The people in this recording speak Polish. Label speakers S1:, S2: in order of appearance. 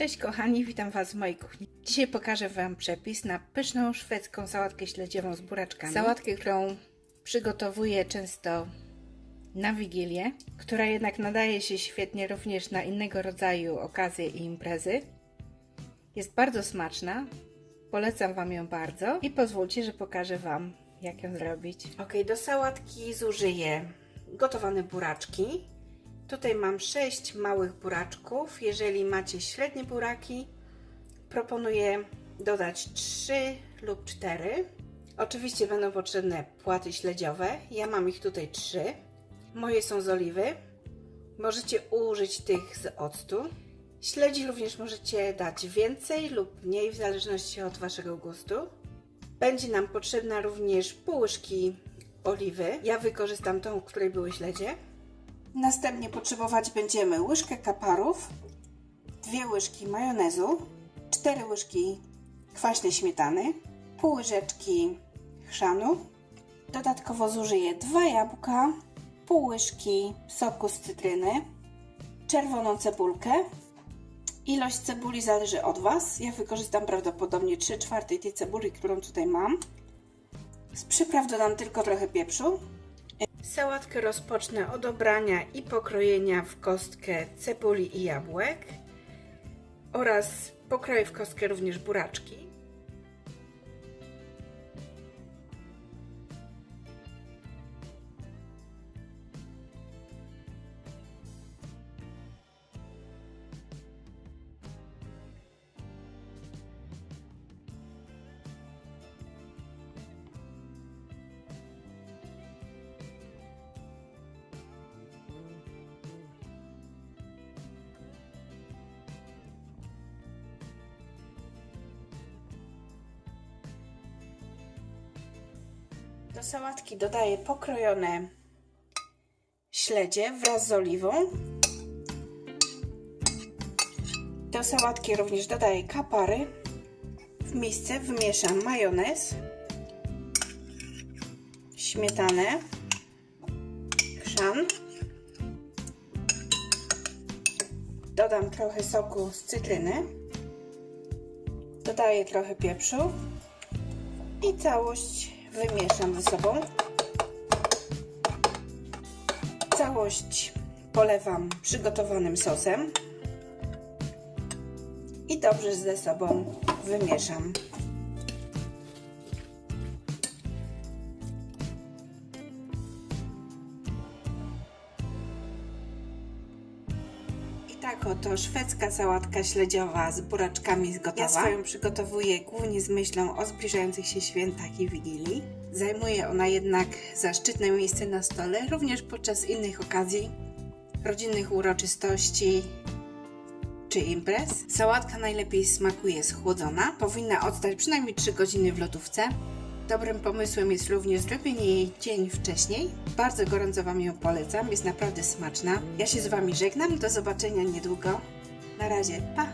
S1: Cześć kochani, witam Was w mojej kuchni. Dzisiaj pokażę Wam przepis na pyszną szwedzką sałatkę śledziową z buraczkami. Sałatkę, którą przygotowuję często na Wigilię, która jednak nadaje się świetnie również na innego rodzaju okazje i imprezy. Jest bardzo smaczna, polecam Wam ją bardzo i pozwólcie, że pokażę Wam jak ją zrobić. Ok, do sałatki zużyję gotowane buraczki, Tutaj mam 6 małych buraczków. Jeżeli macie średnie buraki, proponuję dodać 3 lub 4. Oczywiście będą potrzebne płaty śledziowe. Ja mam ich tutaj 3. Moje są z oliwy. Możecie użyć tych z octu. Śledzi również możecie dać więcej lub mniej w zależności od Waszego gustu. Będzie nam potrzebna również pół łyżki oliwy. Ja wykorzystam tą, w której były śledzie. Następnie potrzebować będziemy łyżkę kaparów, dwie łyżki majonezu, cztery łyżki kwaśnej śmietany, pół łyżeczki chrzanu. Dodatkowo zużyję dwa jabłka, pół łyżki soku z cytryny, czerwoną cebulkę. Ilość cebuli zależy od Was. Ja wykorzystam prawdopodobnie 3 czwarte tej cebuli, którą tutaj mam. Z przypraw dodam tylko trochę pieprzu, Sałatkę rozpocznę od obrania i pokrojenia w kostkę cebuli i jabłek oraz pokroję w kostkę również buraczki. Do sałatki dodaję pokrojone śledzie wraz z oliwą. Do sałatki również dodaję kapary. W misce wymieszam majonez, śmietanę, chrzan. Dodam trochę soku z cytryny. Dodaję trochę pieprzu i całość wymieszam ze sobą. Całość polewam przygotowanym sosem i dobrze ze sobą wymieszam. Tak oto szwedzka sałatka śledziowa z buraczkami zgotowa. Ja swoją przygotowuję głównie z myślą o zbliżających się świętach i wigilii. Zajmuje ona jednak zaszczytne miejsce na stole, również podczas innych okazji, rodzinnych uroczystości czy imprez. Sałatka najlepiej smakuje schłodzona. Powinna odstać przynajmniej 3 godziny w lodówce. Dobrym pomysłem jest również zrobienie jej dzień wcześniej. Bardzo gorąco Wam ją polecam, jest naprawdę smaczna. Ja się z Wami żegnam, do zobaczenia niedługo. Na razie, pa!